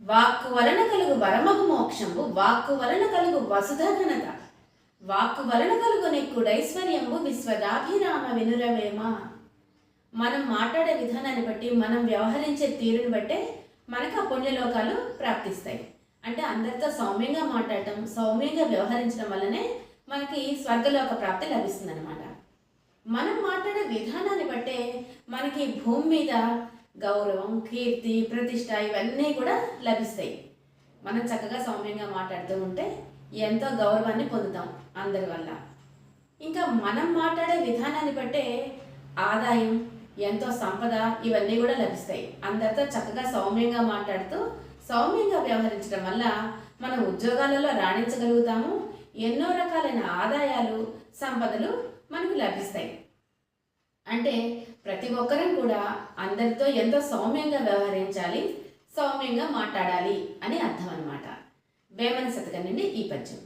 వాక్కు వలన కలుగు వరమగు మోక్షంబు వాక్కు వలన కలుగు వసుధ ఘనత వాక్కు వలన కలుగు నెక్కుడైశ్వర్యంబు విశ్వదాభిరామ వినురవేమా. మనం మాట్లాడే విధానాన్ని బట్టి మనం వ్యవహరించే తీరుని బట్టే మనకు ఆ పుణ్యలోకాలు ప్రాప్తిస్తాయి. అంటే అందరితో సౌమ్యంగా మాట్లాడటం సౌమ్యంగా వ్యవహరించడం వల్లనే మనకి స్వర్గలోక ప్రాప్తి లభిస్తుంది అనమాట మనం మాట్లాడే విధానాన్ని బట్టే మనకి భూమి మీద గౌరవం కీర్తి ప్రతిష్ట ఇవన్నీ కూడా లభిస్తాయి. మనం చక్కగా సౌమ్యంగా మాట్లాడుతూ ఉంటే ఎంతో గౌరవాన్ని పొందుతాం అందరి వల్ల. ఇంకా మనం మాట్లాడే విధానాన్ని బట్టే ఆదాయం ఎంతో సంపద ఇవన్నీ కూడా లభిస్తాయి. అందరితో చక్కగా సౌమ్యంగా మాట్లాడుతూ సౌమ్యంగా వ్యవహరించడం వల్ల మనం ఉద్యోగాలలో రాణించగలుగుతాము. ఎన్నో రకాలైన ఆదాయాలు సంపదలు మనకు లభిస్తాయి. అంటే ప్రతి ఒక్కరం కూడా అందరితో ఎంతో సౌమ్యంగా వ్యవహరించాలి సౌమ్యంగా మాట్లాడాలి అని అర్థం అనమాట వేమన శతకం నుండి ఈ పద్యం